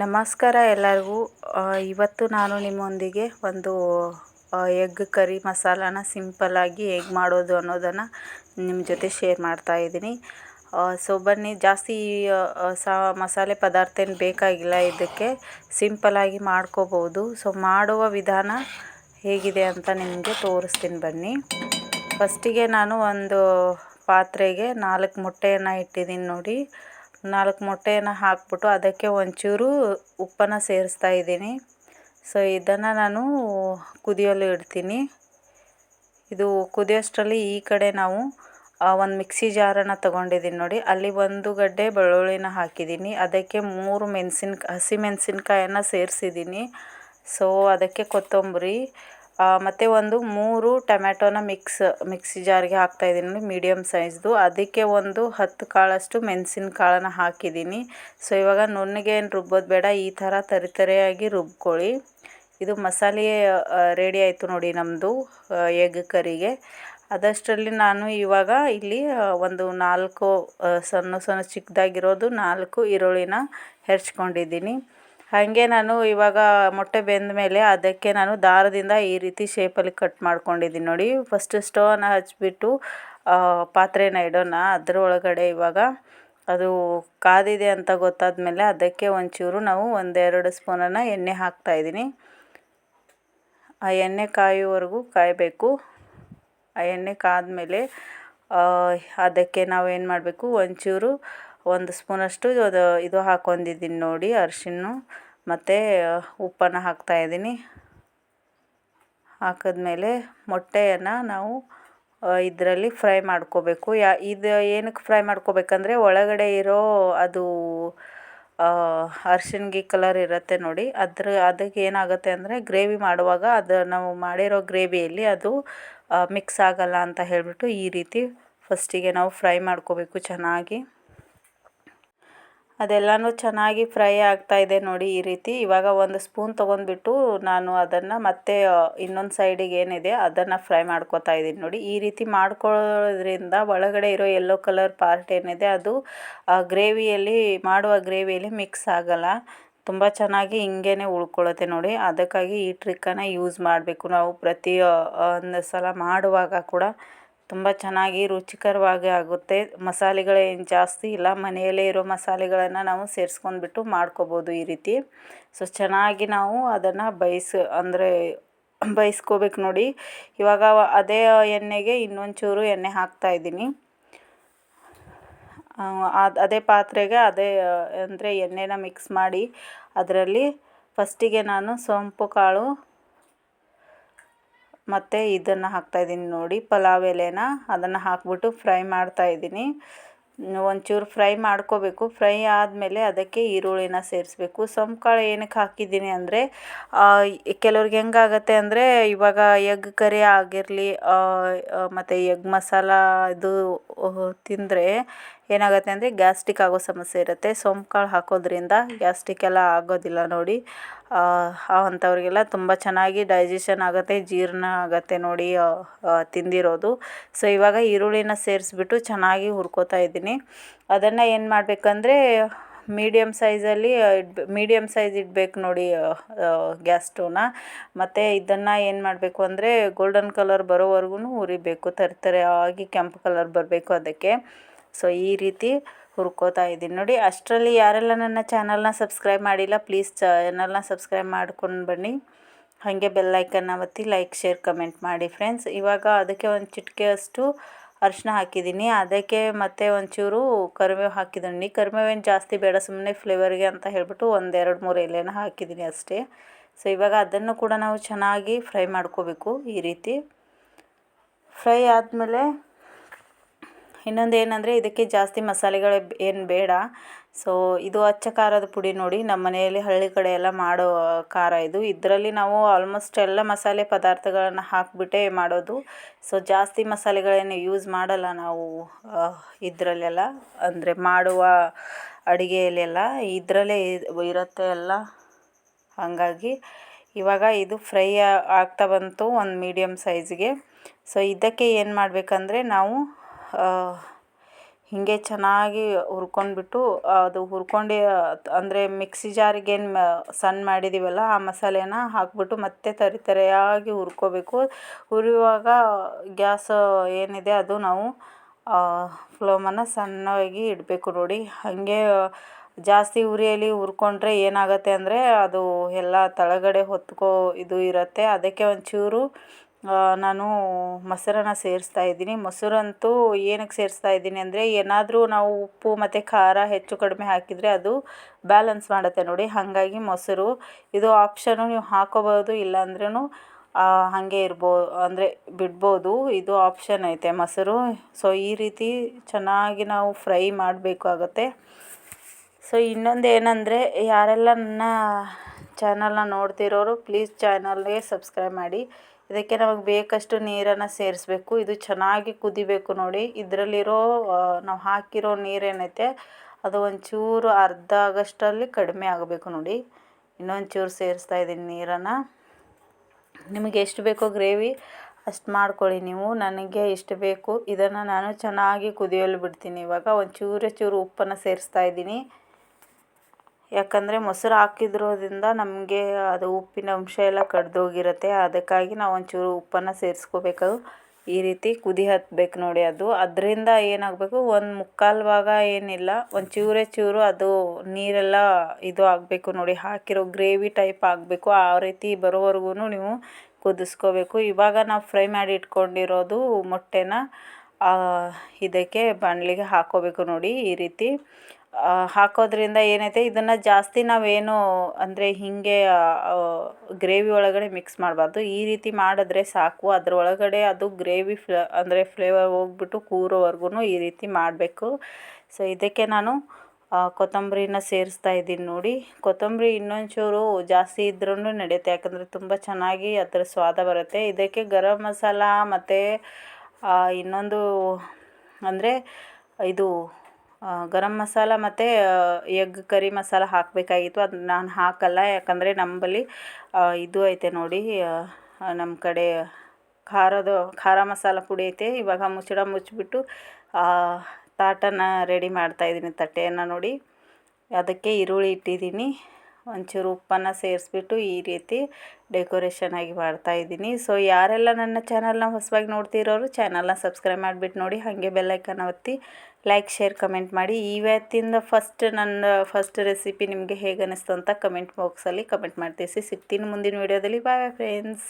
ನಮಸ್ಕಾರ ಎಲ್ಲರಿಗೂ. ಇವತ್ತು ನಾನು ನಿಮ್ಮೊಂದಿಗೆ ಒಂದು ಎಗ್ ಕರಿ ಮಸಾಲಾನ ಸಿಂಪಲ್ಲಾಗಿ ಹೇಗೆ ಮಾಡೋದು ಅನ್ನೋದನ್ನು ನಿಮ್ಮ ಜೊತೆ ಶೇರ್ ಮಾಡ್ತಾ ಇದ್ದೀನಿ. ಸೊ ಬನ್ನಿ, ಜಾಸ್ತಿ ಸಾ, ಮಸಾಲೆ ಪದಾರ್ಥ ಏನು ಬೇಕಾಗಿಲ್ಲ ಇದಕ್ಕೆ. ಸಿಂಪಲ್ಲಾಗಿ ಮಾಡ್ಕೋಬೋದು ಸೊ ಮಾಡುವ ವಿಧಾನ ಹೇಗಿದೆ ಅಂತ ನಿಮಗೆ ತೋರಿಸ್ತೀನಿ ಬನ್ನಿ. ಫಸ್ಟಿಗೆ ನಾನು ಒಂದು ಪಾತ್ರೆಗೆ ನಾಲ್ಕು ಮೊಟ್ಟೆಯನ್ನು ಇಟ್ಟಿದ್ದೀನಿ ನೋಡಿ. ನಾಲ್ಕು ಮೊಟ್ಟೆಯನ್ನು ಹಾಕ್ಬಿಟ್ಟು ಅದಕ್ಕೆ ಒಂಚೂರು ಉಪ್ಪನ್ನು ಸೇರಿಸ್ತಾ ಇದ್ದೀನಿ. ಸೊ ಇದನ್ನು ನಾನು ಕುದಿಯಲು ಇಡ್ತೀನಿ. ಇದು ಕುದಿಯೋಷ್ಟರಲ್ಲಿ ಈ ಕಡೆ ನಾವು ಒಂದು ಮಿಕ್ಸಿ ಜಾರನ್ನು ತೊಗೊಂಡಿದ್ದೀನಿ ನೋಡಿ. ಅಲ್ಲಿ ಒಂದು ಗಡ್ಡೆ ಬೆಳ್ಳುಳ್ಳಿನ ಹಾಕಿದ್ದೀನಿ ಅದಕ್ಕೆ ಮೂರು ಮೆಣಸಿನ ಹಸಿ ಮೆಣಸಿನ್ಕಾಯನ್ನು ಸೇರಿಸಿದ್ದೀನಿ ಸೊ ಅದಕ್ಕೆ ಕೊತ್ತಂಬರಿ ಮತ್ತು ಒಂದು ಮೂರು ಟೊಮ್ಯಾಟೋನ ಮಿಕ್ಸ್, ಮಿಕ್ಸಿ ಜಾರಿಗೆ ಹಾಕ್ತಾಯಿದ್ದೀನಿ ಮೀಡಿಯಮ್ ಸೈಜ್ದು. ಅದಕ್ಕೆ ಒಂದು ಹತ್ತು ಕಾಳಷ್ಟು ಮೆಣಸಿನ ಕಾಳನ್ನು ಹಾಕಿದ್ದೀನಿ. ಸೊ, ಇವಾಗ ನುಣ್ಣಗೆ ಏನು ರುಬ್ಬೋದು ಬೇಡ, ಈ ಥರ ತರಿತರಿಯಾಗಿ ರುಬ್ಕೊಳ್ಳಿ. ಇದು ಮಸಾಲೆ ರೆಡಿ ಆಯಿತು ನೋಡಿ ನಮ್ಮದು ಎಗ್ ಕರಿಗೆ. ಅದಷ್ಟರಲ್ಲಿ ನಾನು ಇವಾಗ ಇಲ್ಲಿ ಒಂದು ನಾಲ್ಕು ಸಣ್ಣ ಸಣ್ಣ ಚಿಕ್ಕದಾಗಿರೋದು ನಾಲ್ಕು ಈರುಳ್ಳಿನ ಹೆರ್ಚ್ಕೊಂಡಿದ್ದೀನಿ. ಹಾಗೆ ನಾನು ಇವಾಗ ಮೊಟ್ಟೆ ಬೆಂದ ಮೇಲೆ ಅದಕ್ಕೆ ನಾನು ದಾರದಿಂದ ಈ ರೀತಿ ಶೇಪಲ್ಲಿ ಕಟ್ ಮಾಡ್ಕೊಂಡಿದ್ದೀನಿ ನೋಡಿ. ಫಸ್ಟ್ ಸ್ಟವನ್ನು ಹಚ್ಚಿಬಿಟ್ಟು ಪಾತ್ರೆನ ಇಡೋಣ. ಅದರ ಒಳಗಡೆ ಇವಾಗ ಅದು ಕಾದಿದೆ ಅಂತ ಗೊತ್ತಾದ ಮೇಲೆ ಅದಕ್ಕೆ ಒಂಚೂರು ನಾವು ಒಂದೆರಡು ಸ್ಪೂನನ್ನು ಎಣ್ಣೆ ಹಾಕ್ತಾಯಿದ್ದೀನಿ ಆ ಎಣ್ಣೆ ಕಾಯುವವರೆಗೂ ಕಾಯಬೇಕು. ಆ ಎಣ್ಣೆ ಕಾದ ಮೇಲೆ ಅದಕ್ಕೆ ನಾವು ಏನು ಮಾಡಬೇಕು? ಒಂಚೂರು ಒಂದು ಸ್ಪೂನಷ್ಟು ಅದು ಇದು ಹಾಕೊಂಡಿದ್ದೀನಿ ನೋಡಿ, ಅರ್ಶಿಣ, ಮತ್ತು ಉಪ್ಪನ್ನು ಹಾಕ್ತಾಯಿದ್ದೀನಿ ಹಾಕಿದ್ಮೇಲೆ ಮೊಟ್ಟೆಯನ್ನು ನಾವು ಇದರಲ್ಲಿ ಫ್ರೈ ಮಾಡ್ಕೋಬೇಕು. ಯಾ, ಇದು ಏನಕ್ಕೆ ಫ್ರೈ ಮಾಡ್ಕೋಬೇಕಂದ್ರೆ ಒಳಗಡೆ ಇರೋ ಅದು ಅರ್ಶಿನ್ಗೆ ಕಲರ್ ಇರುತ್ತೆ ನೋಡಿ. ಅದ್ರ, ಅದಕ್ಕೆ ಏನಾಗುತ್ತೆ ಅಂದರೆ ಗ್ರೇವಿ ಮಾಡುವಾಗ ಅದು ನಾವು ಮಾಡಿರೋ ಗ್ರೇವಿಯಲ್ಲಿ ಅದು ಮಿಕ್ಸ್ ಆಗಲ್ಲ ಅಂತ ಹೇಳಿಬಿಟ್ಟು ಈ ರೀತಿ ಫಸ್ಟಿಗೆ ನಾವು ಫ್ರೈ ಮಾಡ್ಕೋಬೇಕು ಚೆನ್ನಾಗಿ. ಅದೆಲ್ಲನೂ ಚೆನ್ನಾಗಿ ಫ್ರೈ ಆಗ್ತಾಯಿದೆ ನೋಡಿ ಈ ರೀತಿ. ಇವಾಗ ಒಂದು ಸ್ಪೂನ್ ತೊಗೊಂಡ್ಬಿಟ್ಟು ನಾನು ಅದನ್ನು ಮತ್ತೆ ಇನ್ನೊಂದು ಸೈಡಿಗೆ ಏನಿದೆ ಅದನ್ನು ಫ್ರೈ ಮಾಡ್ಕೋತಾ ಇದ್ದೀನಿ ನೋಡಿ. ಈ ರೀತಿ ಮಾಡ್ಕೊಳ್ಳೋದ್ರಿಂದ ಒಳಗಡೆ ಇರೋ ಯೆಲ್ಲೋ ಕಲರ್ ಪಾರ್ಟ್ ಏನಿದೆ ಅದು ಗ್ರೇವಿಯಲ್ಲಿ, ಮಾಡುವ ಗ್ರೇವಿಯಲ್ಲಿ ಮಿಕ್ಸ್ ಆಗಲ್ಲ. ತುಂಬ ಚೆನ್ನಾಗಿ ಹಿಂಗೇ ಉಳ್ಕೊಳ್ಳುತ್ತೆ ನೋಡಿ. ಅದಕ್ಕಾಗಿ ಈ ಟ್ರಿಕ್ಕನ್ನು ಯೂಸ್ ಮಾಡಬೇಕು. ನಾವು ಪ್ರತಿ ಒಂದು ಸಲ ಮಾಡುವಾಗ ಕೂಡ ತುಂಬ ಚೆನ್ನಾಗಿ ರುಚಿಕರವಾಗಿ ಆಗುತ್ತೆ. ಮಸಾಲೆಗಳೇನು ಜಾಸ್ತಿ ಇಲ್ಲ. ಮನೆಯಲ್ಲೇ ಇರೋ ಮಸಾಲೆಗಳನ್ನು ನಾವು ಸೇರಿಸ್ಕೊಂಡ್ಬಿಟ್ಟು ಮಾಡ್ಕೋಬೋದು ಈ ರೀತಿ. ಸೊ ಚೆನ್ನಾಗಿ ನಾವು ಅದನ್ನು ಬೇಯಿಸಿ ಅಂದರೆ ಬೇಯಿಸ್ಕೋಬೇಕು ನೋಡಿ. ಇವಾಗ ಅದೇ ಎಣ್ಣೆಗೆ ಇನ್ನೊಂಚೂರು ಎಣ್ಣೆ ಹಾಕ್ತಾಯಿದ್ದೀನಿ ಅದು, ಅದೇ ಪಾತ್ರೆಗೆ ಅದೇ, ಅಂದರೆ ಎಣ್ಣೆನ ಮಿಕ್ಸ್ ಮಾಡಿ ಅದರಲ್ಲಿ ಫಸ್ಟಿಗೆ ನಾನು ಸೋಂಪು ಕಾಳು ಮತ್ತು ಇದನ್ನು ಹಾಕ್ತಾಯಿದ್ದೀನಿ ನೋಡಿ. ಪಲಾವ್ ಎಲೆನ ಅದನ್ನು ಹಾಕ್ಬಿಟ್ಟು ಫ್ರೈ ಮಾಡ್ತಾಯಿದ್ದೀನಿ ಒಂಚೂರು ಫ್ರೈ ಮಾಡ್ಕೋಬೇಕು. ಫ್ರೈ ಆದಮೇಲೆ ಅದಕ್ಕೆ ಈರುಳ್ಳಿನ ಸೇರಿಸ್ಬೇಕು. ಕಾಳು ಏನಕ್ಕೆ ಹಾಕಿದ್ದೀನಿ ಅಂದರೆ ಕೆಲವ್ರಿಗೆ ಹೆಂಗಾಗತ್ತೆ ಅಂದರೆ, ಇವಾಗ ಎಗ್ ಕರಿ ಆಗಿರಲಿ ಮತ್ತು ಎಗ್ ಮಸಾಲ ಇದು ತಿಂದರೆ ಏನಾಗುತ್ತೆ ಅಂದರೆ ಗ್ಯಾಸ್ಟಿಕ್ ಆಗೋ ಸಮಸ್ಯೆ ಇರುತ್ತೆ. ಕಾಳು ಹಾಕೋದ್ರಿಂದ ಗ್ಯಾಸ್ಟಿಕ್ ಎಲ್ಲ ಆಗೋದಿಲ್ಲ ನೋಡಿ. ಅಂಥವ್ರಿಗೆಲ್ಲ ತುಂಬ ಚೆನ್ನಾಗಿ ಡೈಜೆಷನ್ ಆಗುತ್ತೆ, ಜೀರ್ಣ ಆಗುತ್ತೆ ನೋಡಿ ತಿಂದಿರೋದು. ಸೊ ಇವಾಗ ಈರುಳ್ಳಿನ ಸೇರಿಸ್ಬಿಟ್ಟು ಚೆನ್ನಾಗಿ ಹುರ್ಕೋತಾ ಇದ್ದೀನಿ. ಅದನ್ನು ಏನು ಮಾಡಬೇಕಂದ್ರೆ ಮೀಡಿಯಮ್ ಸೈಜಲ್ಲಿ ಇಡ್ಬೆ ಮೀಡಿಯಮ್ ಸೈಜ್ ಇಡಬೇಕು ನೋಡಿ ಗ್ಯಾಸ್ ಸ್ಟವ್ನ ಮತ್ತು ಇದನ್ನು ಏನು ಮಾಡಬೇಕು ಅಂದರೆ ಗೋಲ್ಡನ್ ಕಲರ್ ಬರೋವರೆಗೂ ಹುರಿಬೇಕು. ಆಗಿ ಕೆಂಪು ಕಲರ್ ಬರಬೇಕು ಅದಕ್ಕೆ. ಸೊ ಈ ರೀತಿ ಹುರ್ಕೋತಾ ಇದ್ದೀನಿ. ನೋಡಿ, ಅಷ್ಟರಲ್ಲಿ ಯಾರೆಲ್ಲ ನನ್ನ ಚಾನಲ್ನ ಸಬ್ಸ್ಕ್ರೈಬ್ ಮಾಡಿಲ್ಲ, ಪ್ಲೀಸ್ ಚಾನಲ್ನ ಸಬ್ಸ್ಕ್ರೈಬ್ ಮಾಡ್ಕೊಂಡು ಬನ್ನಿ. ಹಾಗೆ ಬೆಲ್ಲೈಕನ್ನ ಒತ್ತಿ ಲೈಕ್, ಶೇರ್, ಕಮೆಂಟ್ ಮಾಡಿ ಫ್ರೆಂಡ್ಸ್. ಇವಾಗ ಅದಕ್ಕೆ ಒಂದು ಚಿಟಿಕೆ ಅಷ್ಟು ಅರಿಶಿನ ಹಾಕಿದ್ದೀನಿ. ಅದಕ್ಕೆ ಮತ್ತೆ ಒಂಚೂರು ಕರಿಬೇವು ಹಾಕಿದ್ದೀನಿ. ಕರಿಬೇವೇನು ಜಾಸ್ತಿ ಬೇಡ ಸುಮ್ಮನೆ ಫ್ಲೇವರ್ಗೆ ಅಂತ ಹೇಳ್ಬಿಟ್ಟು ಒಂದು ಎರಡು ಮೂರು ಎಲೆನ ಹಾಕಿದ್ದೀನಿ ಅಷ್ಟೇ. ಸೊ ಇವಾಗ ಅದನ್ನು ಕೂಡ ನಾವು ಚೆನ್ನಾಗಿ ಫ್ರೈ ಮಾಡ್ಕೋಬೇಕು ಈ ರೀತಿ. ಫ್ರೈ ಆದಮೇಲೆ ಇನ್ನೊಂದು ಏನಂದರೆ ಇದಕ್ಕೆ ಜಾಸ್ತಿ ಮಸಾಲೆಗಳು ಏನು ಬೇಡ. ಸೊ ಇದು ಅಚ್ಚ ಖಾರದ ಪುಡಿ ನೋಡಿ, ನಮ್ಮ ಮನೆಯಲ್ಲಿ ಹಳ್ಳಿ ಕಡೆ ಎಲ್ಲ ಮಾಡೋ ಖಾರ ಇದು. ಇದರಲ್ಲಿ ನಾವು ಆಲ್ಮೋಸ್ಟ್ ಎಲ್ಲ ಮಸಾಲೆ ಪದಾರ್ಥಗಳನ್ನು ಹಾಕಿಬಿಟ್ಟೇ ಮಾಡೋದು. ಸೊ ಜಾಸ್ತಿ ಮಸಾಲೆಗಳೇನು ಯೂಸ್ ಮಾಡಲ್ಲ ನಾವು ಇದರಲ್ಲೆಲ್ಲ. ಅಂದರೆ ಮಾಡುವ ಅಡುಗೆಯಲ್ಲೆಲ್ಲ ಇದರಲ್ಲೇ ಇರುತ್ತೆ ಎಲ್ಲ. ಹಾಗಾಗಿ ಇವಾಗ ಇದು ಫ್ರೈ ಆಗ್ತಾ ಬಂತು ಒಂದು ಮೀಡಿಯಮ್ ಸೈಜ್ಗೆ ಸೊ ಇದಕ್ಕೆ ಏನು ಮಾಡಬೇಕಂದ್ರೆ ನಾವು ಹೀಗೆ ಚೆನ್ನಾಗಿ ಹುರ್ಕೊಂಡ್ಬಿಟ್ಟು ಅದು ಹುರ್ಕೊಂಡು, ಅಂದರೆ ಮಿಕ್ಸಿ ಜಾರಿಗೇನು ಸಣ್ಣ ಮಾಡಿದ್ದೀವಲ್ಲ ಆ ಮಸಾಲೆನ ಹಾಕ್ಬಿಟ್ಟು ಮತ್ತೆ ತರಿ ತರಿಯಾಗಿ ಹುರ್ಕೊಬೇಕು. ಹುರಿಯುವಾಗ ಗ್ಯಾಸ್ ಏನಿದೆ ಅದು ನಾವು ಫ್ಲೇಮನ್ನು ಸಣ್ಣವಾಗಿ ಇಡಬೇಕು ನೋಡಿ. ಹಾಗೆ ಜಾಸ್ತಿ ಉರಿಯಲ್ಲಿ ಹುರ್ಕೊಂಡ್ರೆ ಏನಾಗುತ್ತೆ ಅಂದರೆ ಅದು ಎಲ್ಲ ತಳಗಡೆ ಹೊತ್ಕೊ ಇದು ಇರುತ್ತೆ. ಅದಕ್ಕೆ ಒಂಚೂರು ನಾನು ಮೊಸರನ್ನ ಸೇರಿಸ್ತಾ ಇದ್ದೀನಿ. ಮೊಸರಂತೂ ಏನಕ್ಕೆ ಸೇರಿಸ್ತಾ ಇದ್ದೀನಿ ಅಂದರೆ, ಏನಾದರೂ ನಾವು ಉಪ್ಪು ಮತ್ತು ಖಾರ ಹೆಚ್ಚು ಕಡಿಮೆ ಹಾಕಿದರೆ ಅದು ಬ್ಯಾಲೆನ್ಸ್ ಮಾಡುತ್ತೆ ನೋಡಿ. ಹಾಗಾಗಿ ಮೊಸರು, ಇದು ಆಪ್ಷನು ನೀವು ಹಾಕೋಬೋದು ಇಲ್ಲ ಅಂದ್ರೂ ಹಾಗೆ ಇರ್ಬೋ, ಅಂದರೆ ಬಿಡ್ಬೋದು. ಇದು ಆಪ್ಷನ್ ಐತೆ ಮೊಸರು. ಸೊ ಈ ರೀತಿ ಚೆನ್ನಾಗಿ ನಾವು ಫ್ರೈ ಮಾಡಬೇಕಾಗತ್ತೆ ಸೊ ಇನ್ನೊಂದು ಏನಂದರೆ, ಯಾರೆಲ್ಲ ನನ್ನ ಚಾನಲ್ನ ನೋಡ್ತಿರೋರು ಪ್ಲೀಸ್ ಚಾನಲ್ಗೆ ಸಬ್ಸ್ಕ್ರೈಬ್ ಮಾಡಿ. ಇದಕ್ಕೆ ನಮಗೆ ಬೇಕಷ್ಟು ನೀರನ್ನು ಸೇರಿಸ್ಬೇಕು. ಇದು ಚೆನ್ನಾಗಿ ಕುದಿಬೇಕು ನೋಡಿ. ಇದರಲ್ಲಿರೋ ನಾವು ಹಾಕಿರೋ ನೀರೇನೈತೆ ಅದು ಒಂಚೂರು ಅರ್ಧ ಆಗಷ್ಟರಲ್ಲಿ ಕಡಿಮೆ ಆಗಬೇಕು ನೋಡಿ. ಇನ್ನೊಂಚೂರು ಸೇರಿಸ್ತಾ ಇದ್ದೀನಿ ನೀರನ್ನು. ನಿಮಗೆ ಎಷ್ಟು ಬೇಕೋ ಗ್ರೇವಿ ಅಷ್ಟು ಮಾಡ್ಕೊಳ್ಳಿ ನೀವು. ನನಗೆ ಇಷ್ಟು ಬೇಕು, ಇದನ್ನು ನಾನು ಚೆನ್ನಾಗಿ ಕುದಿಯಲು ಬಿಡ್ತೀನಿ. ಇವಾಗ ಒಂಚೂರು ಚೂರೇ ಚೂರು ಉಪ್ಪನ್ನು ಸೇರಿಸ್ತಾ ಇದ್ದೀನಿ. ಯಾಕಂದರೆ ಮೊಸರು ಹಾಕಿದ್ರೋದ್ರಿಂದ ನಮಗೆ ಅದು ಉಪ್ಪಿನ ಅಂಶ ಎಲ್ಲ ಕಡಿದೋಗಿರುತ್ತೆ. ಅದಕ್ಕಾಗಿ ನಾವು ಒಂಚೂರು ಉಪ್ಪನ್ನು ಸೇರಿಸ್ಕೋಬೇಕು ಈ ರೀತಿ ಕುದಿ ಹತ್ತಬೇಕು ನೋಡಿ ಅದು. ಅದರಿಂದ ಏನಾಗಬೇಕು, ಒಂದು ಮುಕ್ಕಾಲು ಭಾಗ ಏನಿಲ್ಲ, ಒಂದು ಚೂರೇ ಚೂರು ಅದು ನೀರೆಲ್ಲ ಇದು ಆಗಬೇಕು ನೋಡಿ. ಹಾಕಿರೋ ಗ್ರೇವಿ ಟೈಪ್ ಆಗಬೇಕು. ಆ ರೀತಿ ಬರೋವರೆಗೂ ನೀವು ಕುದಿಸ್ಕೋಬೇಕು. ಇವಾಗ ನಾವು ಫ್ರೈ ಮಾಡಿ ಇಟ್ಕೊಂಡಿರೋದು ಮೊಟ್ಟೆನ ಇದಕ್ಕೆ ಬಾಣಲಿಗೆ ಹಾಕ್ಕೋಬೇಕು ನೋಡಿ ಈ ರೀತಿ. ಹಾಕೋದ್ರಿಂದ ಏನೈತೆ? ಇದನ್ನು ಜಾಸ್ತಿ ನಾವೇನು ಅಂದರೆ ಹೀಗೆ ಗ್ರೇವಿ ಒಳಗಡೆ ಮಿಕ್ಸ್ ಮಾಡಬಾರ್ದು. ಈ ರೀತಿ ಮಾಡಿದ್ರೆ ಸಾಕು. ಅದ್ರ ಒಳಗಡೆ ಅದು ಗ್ರೇವಿ ಫ್ಲ, ಅಂದರೆ ಫ್ಲೇವರ್ ಹೋಗ್ಬಿಟ್ಟು ಕೂರೋವರೆಗೂ ಈ ರೀತಿ ಮಾಡಬೇಕು. ಸೊ ಇದಕ್ಕೆ ನಾನು ಕೊತ್ತಂಬರಿನ ಸೇರಿಸ್ತಾ ಇದ್ದೀನಿ ನೋಡಿ. ಕೊತ್ತಂಬರಿ ಇನ್ನೊಂಚೂರು ಜಾಸ್ತಿ ಇದ್ರೂ ನಡೆಯುತ್ತೆ. ಯಾಕಂದರೆ ತುಂಬ ಚೆನ್ನಾಗಿ ಅದರ ಸ್ವಾದ ಬರುತ್ತೆ. ಇದಕ್ಕೆ ಗರಂ ಮಸಾಲ ಮತ್ತು ಇನ್ನೊಂದು ಅಂದರೆ ಇದು ಗರಂ ಮಸಾಲ ಮತ್ತು ಎಗ್ ಕರಿ ಮಸಾಲ ಹಾಕಬೇಕಾಗಿತ್ತು. ಅದು ನಾನು ಹಾಕಲ್ಲ, ಯಾಕಂದರೆ ನಂಬಳಿ ಇದು ಐತೆ ನೋಡಿ ನಮ್ಮ ಕಡೆ ಖಾರದ, ಖಾರ ಮಸಾಲ ಪುಡಿ ಐತೆ. ಇವಾಗ ಮುಚ್ಚಳ ಮುಚ್ಚಿಬಿಟ್ಟು ತಾಟನ ರೆಡಿ ಮಾಡ್ತಾಯಿದ್ದೀನಿ ತಟ್ಟೆಯನ್ನು ನೋಡಿ. ಅದಕ್ಕೆ ಈರುಳ್ಳಿ ಇಟ್ಟಿದ್ದೀನಿ. ಒಂಚೂರು ಉಪ್ಪನ್ನು ಸೇರಿಸ್ಬಿಟ್ಟು ಈ ರೀತಿ ಡೆಕೋರೇಷನ್ ಆಗಿ ಮಾಡ್ತಾಯಿದ್ದೀನಿ ಸೊ ಯಾರೆಲ್ಲ ನನ್ನ ಚಾನಲ್ನ ಹೊಸವಾಗಿ ನೋಡ್ತಿರೋರು ಚಾನಲ್ನ ಸಬ್ಸ್ಕ್ರೈಬ್ ಮಾಡಿಬಿಟ್ಟು ನೋಡಿ. ಹಾಗೆ ಬೆಲ್ಲೈಕನ್ ಒತ್ತಿ. ಲೈಕ್ ಶೇರ್ ಕಮೆಂಟ್ ಮಾಡಿ. ಇವತ್ತಿಂದ ಫಸ್ಟ್ ನನ್ನ ಫಸ್ಟ್ ರೆಸಿಪಿ ನಿಮಗೆ ಹೇಗೆ ಅನ್ನಿಸ್ತು ಅಂತ ಕಮೆಂಟ್ ಬಾಕ್ಸಲ್ಲಿ ಕಮೆಂಟ್ ಮಾಡ್ತೀವಿ. ಸಿಗ್ತೀನಿ ಮುಂದಿನ ವೀಡಿಯೋದಲ್ಲಿ ಬಾಯ್ ಫ್ರೆಂಡ್ಸ್